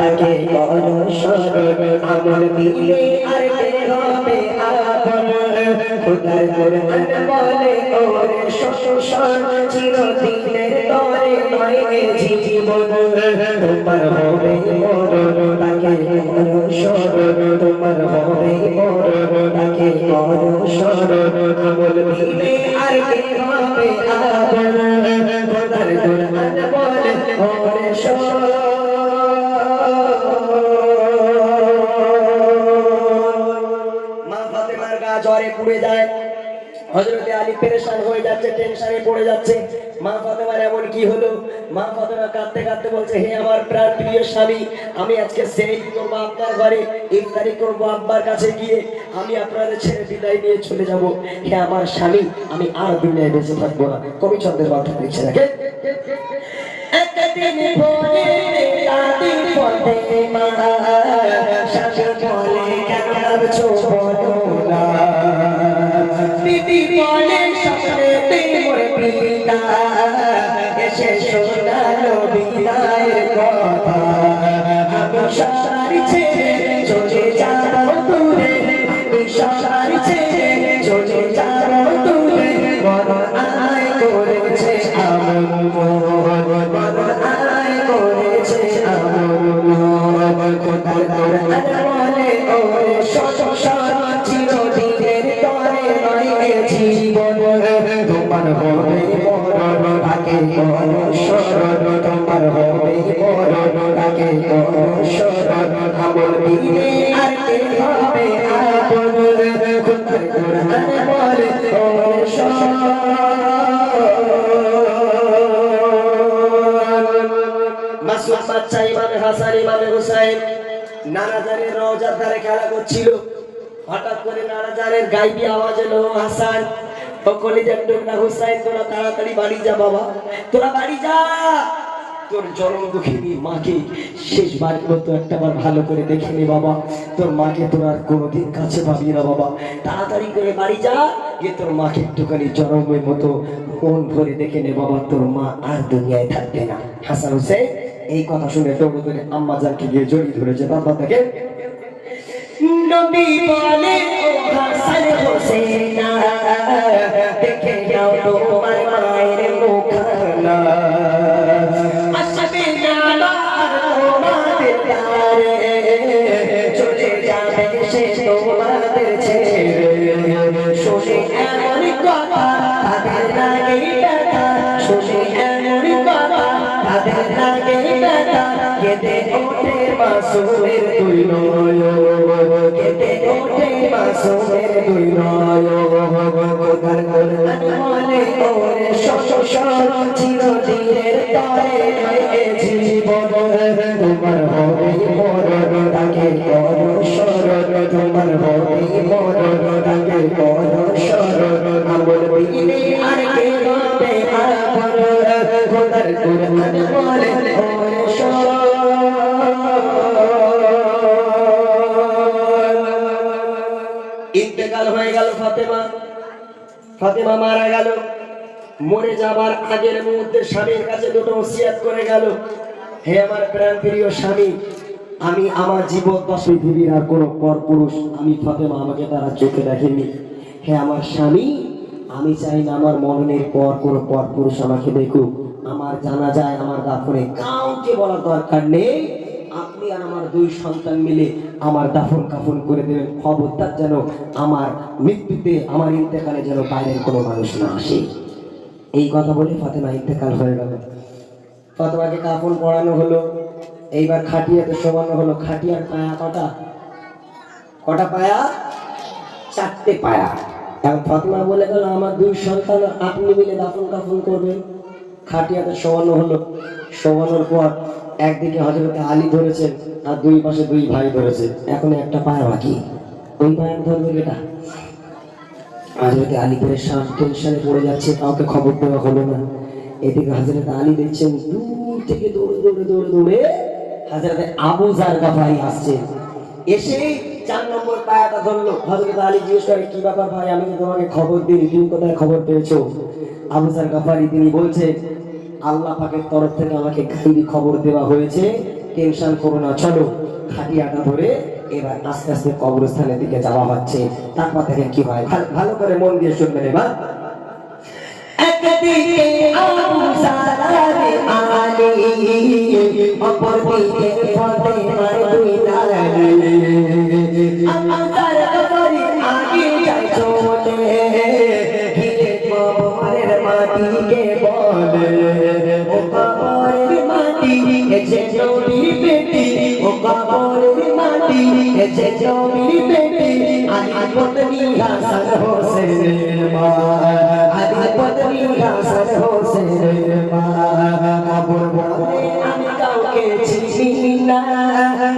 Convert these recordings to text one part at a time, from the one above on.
তাকে করো স্মরণ আমল দিলে আর হবে আপন। খোদার কোরআন বলে ওরে শোষণ চিরদিনের তরে নয় জীবন। তোমার হবে মরণ তাকে করো স্মরণ। তোমার হবে মরণ তাকে করো স্মরণ। আমল দিলে আর হবে আপন। খোদার কোরআন বলে ওরে মা ফাতেমার গা জ্বরে পুড়ে যায়। হজরতে আলী পেরেশান হয়ে যাচ্ছে টেনশনে পড়ে যাচ্ছে। মা ফাতেমার এমন কি হলো? মা ফাতেমা কাঁদতে কাঁদতে বলছে, হে আমার প্রাণ, প্রিয় স্বামী, আমি আজকে সেই করব আপনার ঘরে? ইফতারি করব আব্বার কাছে গিয়ে। আমি আপনাদের ছেড়ে বিদায় নিয়ে চলে যাব। হে আমার স্বামী, আমি আর দুনিয়ায় বেঁচে থাকব না। কবি ছন্দের মাথা দিচ্ছে নাকি একদিন পরে কাঁদছো বলো না। দিদি বলে স্বপ্নেতে মোর পিতা এসে শোনালো বিদায়ের কথা। আমি সবার ছেড়ে চলে যাব দূরে। আমি সবার ছেড়ে চলে যাব দূরে। বড় আয় করেছে আমন বড় মাসুদ বাচ্চা ইমামে হাসান ইমামে হুসাইন নানাজারের রওজার ধারে খেলা করছিল। হঠাৎ করে নানাজারের গাইবি আওয়াজ এলো হাসান হুসাইন, তোরা তাড়াতাড়ি বাড়ি যা বাবা, তোরা বাড়ি যা। তোর জনম দুঃখিনী মাকে শেষবারের মতো একটাবার ভালো করে দেখে নে বাবা, তোর মাকে তোর আর কোনোদিন কাছে পাবি না বাবা। তাড়াতাড়ি করে বাড়ি যা, গিয়ে তোর মাকে একটুখানি জনমের মতো মন ভরে দেখে নে বাবা, তোর মা আর দুনিয়ায় থাকবে না। হাসান হোসেন এই কথা শুনে দৌড়ে দৌড়ে আম্মা জানকে গিয়ে জড়িয়ে ধরেছে বাবা তাকে নবী বলে, ও হাসান হোসেন, দেখে নাও তোমার মায়ের মুখখানা। আসবে না তোমাদের দ্বারে চলে যাবে সে তোমাদের ছেড়ে শুনে এমন কথা, তাদের লাগে ব্যথা। শুনে এমন কথা, তাদের লাগে ব্যথা। কেঁদে ওঠে মাসুমের দুই নয় ওঠে মাসুমের দুই নয় খোদার কোরআন বলে ওরে শোষণ চিরদিনের তরে এ জীবন তোমার হবে মরণ তাকে করো স্মরণ তোমার হবে মরণ তাকে করো স্মরণ আমল দিলে আর কে হবে আপন খোদার কোরআন বলে ফাতেমা মারা গেল। মরে যাবার আগের মুহূর্তে স্বামীর কাছে দুটো ওসিয়াত করে গেল। হে আমার প্রাণ প্রিয় স্বামী, আমি আমার জীবন দশ পৃথিবীর আর কোনো পর পুরুষ, আমি ফাতেমা আমাকে তারা চোখে দেখেনি। হে আমার স্বামী, আমি চাই না আমার মরণের পর কোনো পর পুরুষ আমাকে দেখুক। আমার জানা যায় আমার দাফনে কাউকে বলার দরকার নেই। আপনি আর আমার দুই সন্তান মিলে আমার দাফন কাফন করে দেবেন খবরদার যেন আমার মৃত্যুতে, আমার ইন্তেকালে যেন বাইরের কোনো মানুষ না আসে। এই কথা বলে ফাতেমা ইন্তেকাল হয়ে গেল। ফাতেমাকে কাফন পড়ানো হলো। এইবার খাটিয়াতে শোয়ানো হলো। খাটিয়ার পায়া কটা? কটা পায়া? চারটে পায়া। এখন ফাতেমা বলে গেল, আমার দুই সন্তান, আপনি মিলে দাফন কাফন করবেন। খাটিয়াতে শোয়ানো হলো। শোয়ানোর পর একদিকে হজরতে আলী ধরেছেন আর দুই পাশে দুই ভাই ধরেছে। এখন একটা পায়া বাকি। ওই পায়া ধরবে এটা হজরতে আলী পেরেশান টেনশনে পড়ে যাচ্ছে, কাউকে খবর দেওয়া হলো না। এদিকে হজরত আলী দেখছেন দূর থেকে দৌড়ে দৌড়ে দৌড়ে দৌড়ে হজরতে আবু জার গাফারি আসছে। এসে চার নম্বর পায়াটা ধরলো। হজরত আলী জিজ্ঞেস করে, কি ব্যাপার ভাই? আমি তোমাকে খবর দিই তুমি কোথায় খবর পেয়েছ? আবু জার গাফারি তিনি বলছে আল্লাহ পাকের তরফ থেকে আমাকে গাইবি খবর দেওয়া হয়েছে। টেনশন করো না, চলো। খাটিয়াটা ধরে এবার আস্তে আস্তে কবরস্থানের দিকে যাওয়া হচ্ছে। তারপর থেকে কি হয়। ভালো- করে মন দিয়ে শুনবেন এবার। একদিকে আবু নারী এসে বেটি, ও কবরের মাটি। এসে নবীর বেটি আলী পত্নী হাসান হোসেনের মা। আলী পত্নী হাসান হোসেনের মা। কবর বলে আমি কাউকে চিনি না।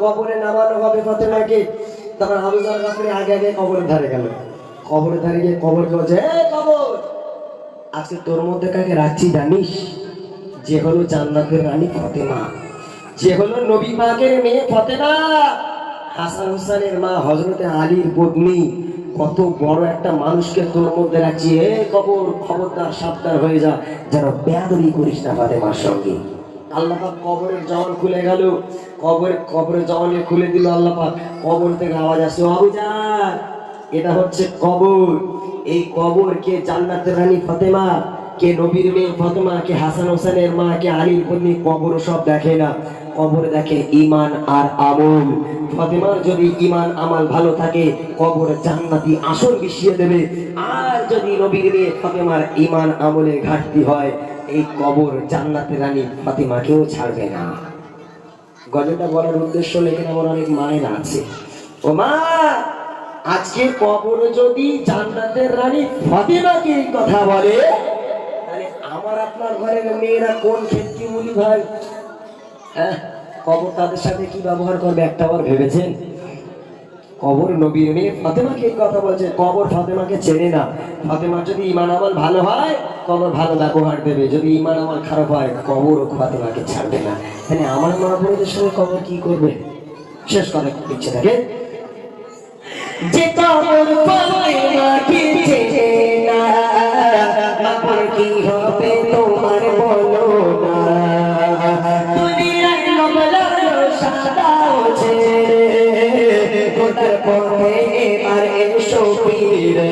কবরে নামানো হবে ফাতেমাকে। তখন আবুজার কাপড়ে আগে আগে কবরের ধারে গেল। কবরের ধারে গিয়ে কবর বলছে এ কবর! আজকে তোর মধ্যে কাকে রাখছি জানিস? যে হলো জান্নাতের রানী ফাতেমা। যে হলো নবী পাকের মেয়ে ফাতেমা। হাসান হোসেনের মা হজরতে আলীর পত্নী। কত বড় একটা মানুষকে তোর মধ্যে রাখছি। এ কবর, খবরদার, সাবধান হয়ে যা। যেন বেয়াদবি করিস না ফাতেমার সঙ্গে। আল্লাহ পাক কবরের জওয়ান খুলে গেল। কবর কবরের জওয়ানে খুলে দিল আল্লাহ পাক কবর থেকে আওয়াজ আসছে আবুজার এটা হচ্ছে কবর। এই কবর কে জান্নাতের রানী ফাতেমা, কে নবীর মেয়ে ফাতেমা, কে হাসান হোসেনের মা, কে আলীর পত্নী কবর সব দেখে না। কবর দেখে ইমান আর আমল। ফাতেমার যদি ইমান আমাল ভালো থাকে, কবর জান্নাতি আসন বিছিয়ে দেবে। আর যদি নবীর মেয়ে ফাতেমার ইমান আমলে ঘাটতি হয় এই কবর জান্নাতের রানী ফাতেমাকেও ছাড়বে না। গজলটা বলার উদ্দেশ্য লেখেন আমার অনেক মায়ের আছে। ও মা, আজকে কবর যদি জান্নাতের রানী ফাতেমাকে এই কথা বলে, তাহলে আমার আপনার ঘরের মেয়েরা কোন ক্ষেত্রে বলি ভাই? হ্যাঁ কবর তাদের সাথে কি ব্যবহার করবে একটা বার ভেবেছেন? কবর নবীর মেয়ে ফাতেমাকে কথা বলছে, কবর ফাতেমাকে চেনে না। ফাতেমার যদি ইমান আমল ভালো হয়, কবর ভালো ব্যবহার দেবে। যদি ইমান আমল খারাপ হয় কবর ও ফাতেমাকে ছাড়বে না। তাহলে আমার মা সঙ্গে কবর কি করবে? শেষ কথা ইচ্ছে থাকে। যে কবর খোদার পথে এবার এসো ফিরে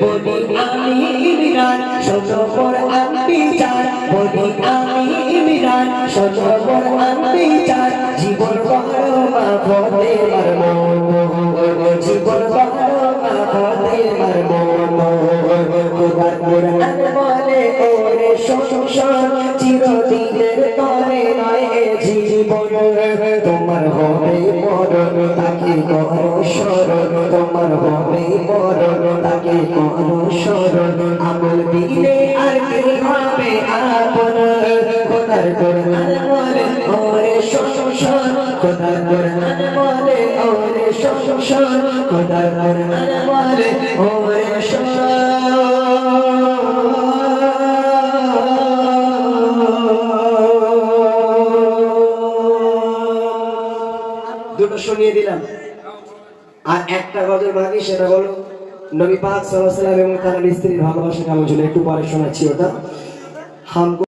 বলি আমি ইমরান, শোনো পর আমি চার বলি আমি ইমরান, শোনো পর আমি চার জীবন বড় মা ফতে মার জীবন বড় মা ফতে মার খোদার কোরআন বলে ওরে সংসার তোমার হবে মরণ তাকে করো স্মরণ। আমল দিলে আর কি হবে আপন? খোদার কোরআন ওরে ওরে ওরে দুটো শুনিয়ে দিলাম। আর একটা গজল বাকি, সেটা হলো নবী পাক সাল্লাল্লাহু আলাইহি ওয়াসাল্লাম এবং তার স্ত্রীর ভালোবাসা কেমন ছিল? একটু পরে শোনাচ্ছি ওটা।